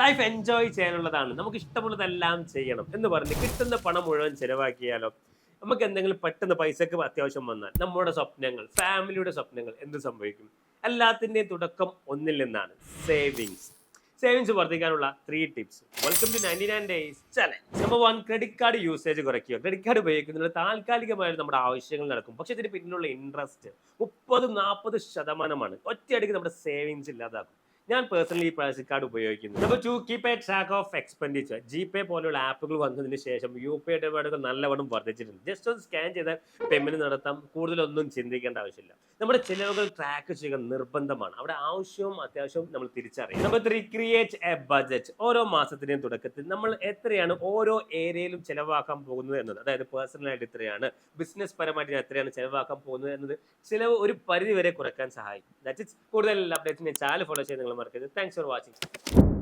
Life enjoy ചെയ്യാനുള്ളതാണ്. നമുക്ക് ഇഷ്ടമുള്ളതെല്ലാം ചെയ്യണം എന്ന് പറഞ്ഞ് കിട്ടുന്ന പണം മുഴുവൻ ചിലവാക്കിയാലോ നമുക്ക് എന്തെങ്കിലും പെട്ടെന്ന് പൈസക്ക് അത്യാവശ്യം വന്നാൽ നമ്മുടെ സ്വപ്നങ്ങൾ ഫാമിലിയുടെ സ്വപ്നങ്ങൾ എന്ത് സംഭവിക്കും? എല്ലാത്തിന്റെയും തുടക്കം ഒന്നിൽ നിന്നാണ്. Savings savings വർദ്ധിക്കാനുള്ള three tips welcome to ninety nine days challenge number one credit card usage കുറയ്ക്കുക. ക്രെഡിറ്റ് കാർഡ് ഉപയോഗിക്കുന്നതിൽ താൽക്കാലികമായ നമ്മുടെ ആവശ്യങ്ങൾ നടക്കും. പക്ഷെ ഇതിന് പിന്നിലുള്ള ഇൻട്രസ്റ്റ് മുപ്പത് നാൽപ്പത് ശതമാനമാണ്. ഒറ്റയടിക്ക് നമ്മുടെ സേവിങ്സ് ഇല്ലാതാക്കും. ഞാൻ പേഴ്സണലി ഈ ക്രെഡിറ്റ് കാർഡ് ഉപയോഗിക്കുന്നു. Number two keep a track of expenditure G Pay പോലുള്ള ആപ്പുകൾ വന്നതിന് ശേഷം യു പി ഇടപാടുകൾ നല്ലവണ്ണം വർദ്ധിച്ചിട്ടുണ്ട്. ജസ്റ്റ് ഒന്ന് സ്കാൻ ചെയ്താൽ പേയ്മെന്റ് നടത്താം. കൂടുതലൊന്നും ചിന്തിക്കേണ്ട ആവശ്യമില്ല. നമ്മുടെ ചിലവുകൾ ട്രാക്ക് ചെയ്യുക നിർബന്ധമാണ്. അവിടെ ആവശ്യവും അത്യാവശ്യവും നമ്മൾ തിരിച്ചറിയും number three create a budget ഓരോ മാസത്തിന്റെയും തുടക്കത്തിൽ നമ്മൾ എത്രയാണ് ഓരോ ഏരിയയിലും ചിലവാക്കാൻ പോകുന്നത് എന്നത്. അതായത് പേഴ്സണലായിട്ട് എത്രയാണ് ബിസിനസ് പരമായിട്ട് ഞാൻ എത്രയാണ് ചിലവാക്കാൻ പോകുന്നത് എന്നത് ചിലവ് ഒരു പരിധി വരെ കുറയ്ക്കാൻ സഹായിക്കും. ദാറ്റ് ഇറ്റ്സ് കൂടുതൽ അപ്ഡേറ്റ് ഞാൻ ചാനൽ ഫോളോ ചെയ്ത് നിങ്ങൾ ப்ராப்ளமாக இருக்குது தேங்க்ஸ் ஃபார் வாட்சிங்